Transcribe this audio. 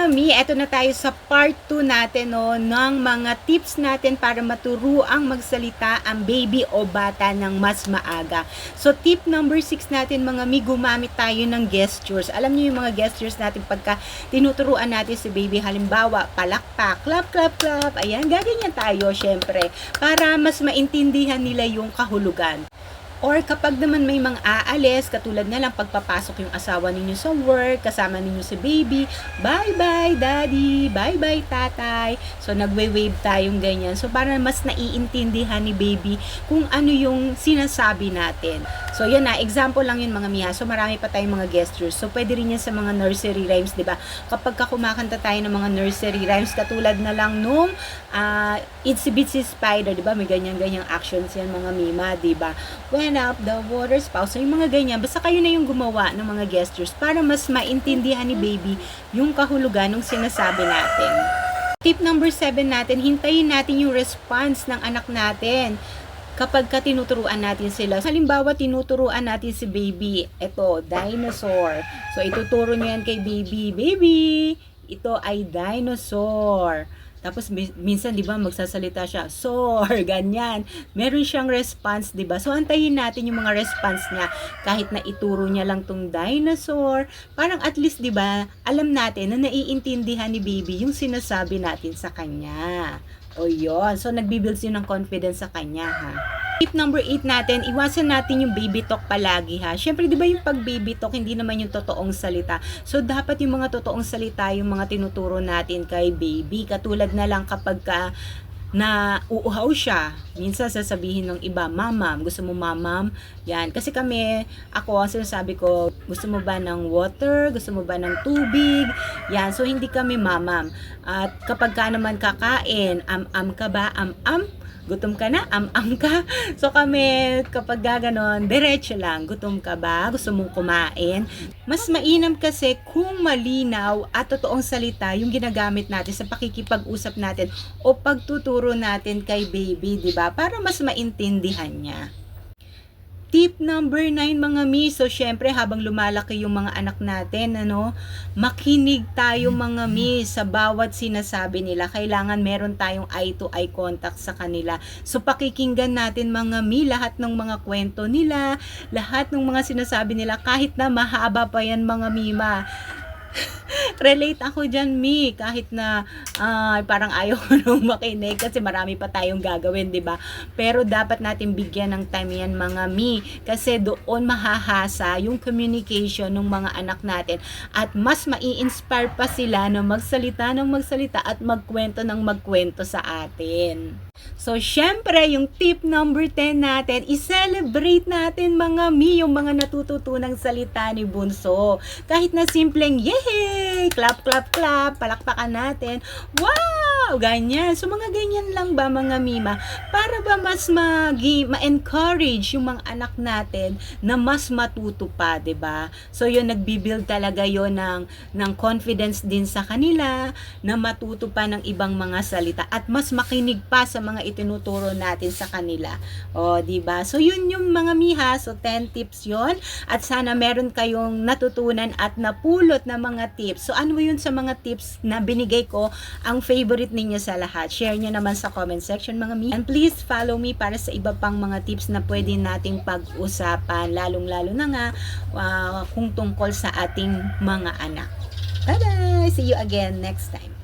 mga mi, eto na tayo sa part 2 natin no, ng mga tips natin para maturuang magsalita ang baby o bata ng mas maaga. So tip number 6 natin mga mi, gumamit tayo ng gestures. Alam niyo yung mga gestures natin pagka tinuturuan natin si baby, halimbawa, palakpak, clap, clap, clap, ayan, gaganyan tayo syempre, para mas maintindihan nila yung kahulugan. Or kapag naman may mga aalis, katulad na lang pagpapasok yung asawa ninyo sa work, kasama ninyo si baby, bye-bye daddy, bye-bye tatay. So nagwe-wave tayong ganyan. So para mas naiintindihan ni baby kung ano yung sinasabi natin. So yan na, example lang yun mga miha. So marami pa tayong mga gestures. So pwede rin yan sa mga nursery rhymes, di ba? Kapag ka kumakanta tayo ng mga nursery rhymes, katulad na lang nung uh, Itsy Bitsy Spider, di ba? May ganyan-ganyang actions yan mga mima, di ba? When up the water spout. So, yung mga ganyan, basta kayo na yung gumawa ng mga gestures para mas maintindihan ni baby yung kahulugan ng sinasabi natin. Tip number 7 natin, hintayin natin yung response ng anak natin kapag ka tinuturuan natin sila. Halimbawa, tinuturuan natin si baby, ito, dinosaur. So, ituturo niyo yan kay baby, baby, ito ay dinosaur. Tapos minsan 'di ba magsasalita siya, sor, ganyan. Meron siyang response, 'di ba? So antayin natin yung mga response niya kahit na ituro niya lang tong dinosaur. Parang at least 'di ba, alam natin na naiintindihan ni baby yung sinasabi natin sa kanya. O yun. So, nagbibuild yun ng confidence sa kanya, ha. Tip number 8 natin, iwasan natin yung baby talk palagi, ha. Siyempre, di ba yung pag baby talk, hindi naman yung totoong salita. So, dapat yung mga totoong salita, yung mga tinuturo natin kay baby. Katulad na lang kapag ka na uuhaw siya. Minsan sasabihin ng iba, mamam, gusto mo mamam? Yan. Kasi kami, ako, ang sinasabi ko, gusto mo ba ng water? Gusto mo ba ng tubig? Yan. So, hindi kami mamam. At kapag ka naman kakain, am-am ka ba? Am-am? Gutom ka na? Am-am ka? So kami, kapag gaganon, diretso lang. Gutom ka ba? Gusto mong kumain? Mas mainam kasi kung malinaw at totoong salita yung ginagamit natin sa pakikipag-usap natin o pagtuturo natin kay baby, di ba? Para mas maintindihan niya. Tip number 9 mga mi, so syempre habang lumalaki yung mga anak natin, ano, makinig tayo mga mi sa bawat sinasabi nila. Kailangan meron tayong eye to eye contact sa kanila. So pakikinggan natin mga mi lahat ng mga kwento nila, lahat ng mga sinasabi nila kahit na mahaba pa yan mga mima relate ako dyan, Mi. Kahit na uh, parang ayaw ko nung makinig kasi marami pa tayong gagawin, di ba? Pero dapat natin bigyan ng time yan, mga Mi. Kasi doon mahahasa yung communication ng mga anak natin at mas mai-inspire pa sila na magsalita ng magsalita at magkwento ng magkwento sa atin. So, syempre, yung tip number 10 natin, i-celebrate natin mga mi, yung mga natututunang salita ni Bunso. Kahit na simpleng, yay! Clap, clap, clap, palakpakan natin. Wow! Ganyan. So, mga ganyan lang ba mga mima? Para ba mas ma-encourage yung mga anak natin na mas matuto pa, ba diba? So, yun, nagbibuild talaga yon ng, ng confidence din sa kanila, na matuto pa ng ibang mga salita, at mas makinig pa sa mga itinuturo natin sa kanila. O, di ba? So, yun yung mga miha. So, 10 tips yon At sana meron kayong natutunan at napulot na mga tips. So, ano yun sa mga tips na binigay ko ang favorite ninyo sa lahat? Share nyo naman sa comment section mga mi. And please follow me para sa iba pang mga tips na pwede nating pag-usapan. Lalong-lalo na nga uh, kung tungkol sa ating mga anak. Bye-bye! See you again next time.